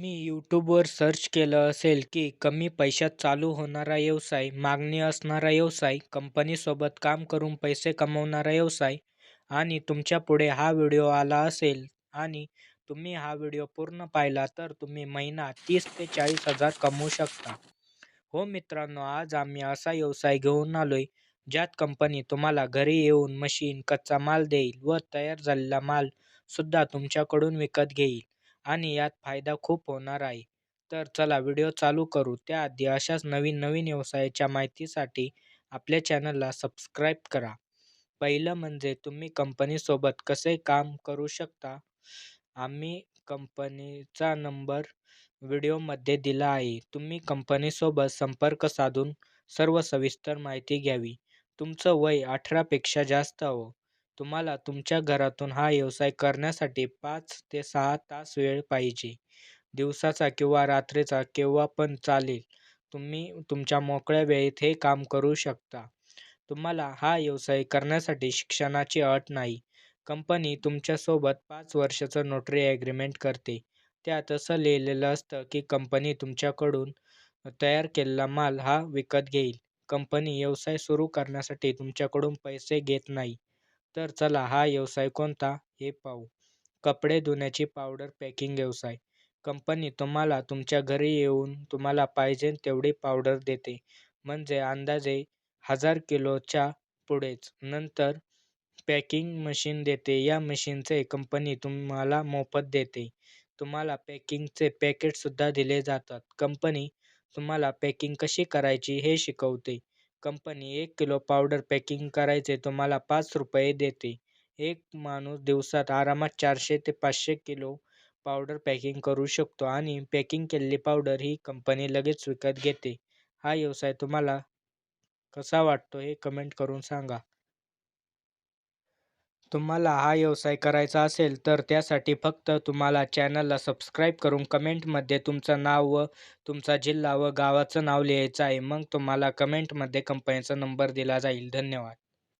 तुम्ही यूट्यूबवर सर्च केलं असेल की कमी पैशात चालू होणारा व्यवसाय मागणी असणारा व्यवसाय कंपनीसोबत काम करून पैसे कमवणारा व्यवसाय आणि तुमच्यापुढे हा व्हिडिओ आला असेल आणि तुम्ही हा व्हिडिओ पूर्ण पाहिला तर तुम्ही महिना तीस ते चाळीस हजार कमवू शकता. हो मित्रांनो आज आम्ही असा व्यवसाय घेऊन आलोय ज्यात कंपनी तुम्हाला घरी येऊन मशीन कच्चा माल देईल व तयार झालेला माल सुद्धा तुमच्याकडून विकत घेईल. आणि यात फायदा खूप होणार आहे. तर चला व्हिडिओ चालू करू. त्याआधी अशाच नवीन नवीन व्यवसायाच्या माहितीसाठी आपल्या चॅनलला सबस्क्राईब करा. पहिलं म्हणजे तुम्ही कंपनीसोबत कसे काम करू शकता? आम्ही कंपनीचा नंबर व्हिडिओमध्ये दिला आहे. तुम्ही कंपनीसोबत संपर्क साधून सर्व सविस्तर माहिती घ्यावी. तुमचं वय अठरापेक्षा जास्त हवं तुम्हाला तुमच्या घरातून हा व्यवसाय करण्यासाठी पाच ते सहा तास वेळ पाहिजे. दिवसाचा किंवा रात्रीचा केव्हा पण चालेल तुम्ही तुमच्या मोकळ्या वेळेत हे काम करू शकता. तुम्हाला हा व्यवसाय करण्यासाठी शिक्षणाची अट नाही. कंपनी तुमच्यासोबत पाच वर्षाचं नोटरी ॲग्रीमेंट करते. त्यात असं लिहिलेलं असतं की कंपनी तुमच्याकडून तयार केलेला माल हा विकत घेईल. कंपनी व्यवसाय सुरू करण्यासाठी तुमच्याकडून पैसे घेत नाही. तर चला हा व्यवसाय कोणता? हे पाहू. कपडे धुण्याची पावडर पॅकिंग व्यवसाय. कंपनी तुम्हाला तुमच्या घरी येऊन तुम्हाला पाहिजे तेवढी पावडर देते. म्हणजे अंदाजे हजार किलोच्या पुढेच. नंतर पॅकिंग मशीन देते. या मशीनचे कंपनी तुम्हाला मोफत देते. तुम्हाला पॅकिंगचे पॅकेटसुद्धा दिले जातात. कंपनी तुम्हाला पॅकिंग कशी करायची हे शिकवते. कंपनी एक किलो पावडर पॅकिंग करायचे तुम्हाला पाच रुपये देते. एक माणूस दिवसात आरामात चारशे ते पाचशे किलो पावडर पॅकिंग करू शकतो आणि पॅकिंग केलेली पावडर ही कंपनी लगेच विकत घेते. हा व्यवसाय तुम्हाला कसा वाटतो हे कमेंट करून सांगा. तुम्हाला हा व्यवसाय करायचा असेल तर त्यासाठी फक्त तुम्हाला चॅनलला सबस्क्राईब करून कमेंटमध्ये तुमचं नाव व तुमचा जिल्हा व गावाचं नाव लिहायचं आहे. मग तुम्हाला कमेंटमध्ये कंपनीचा नंबर दिला जाईल. धन्यवाद.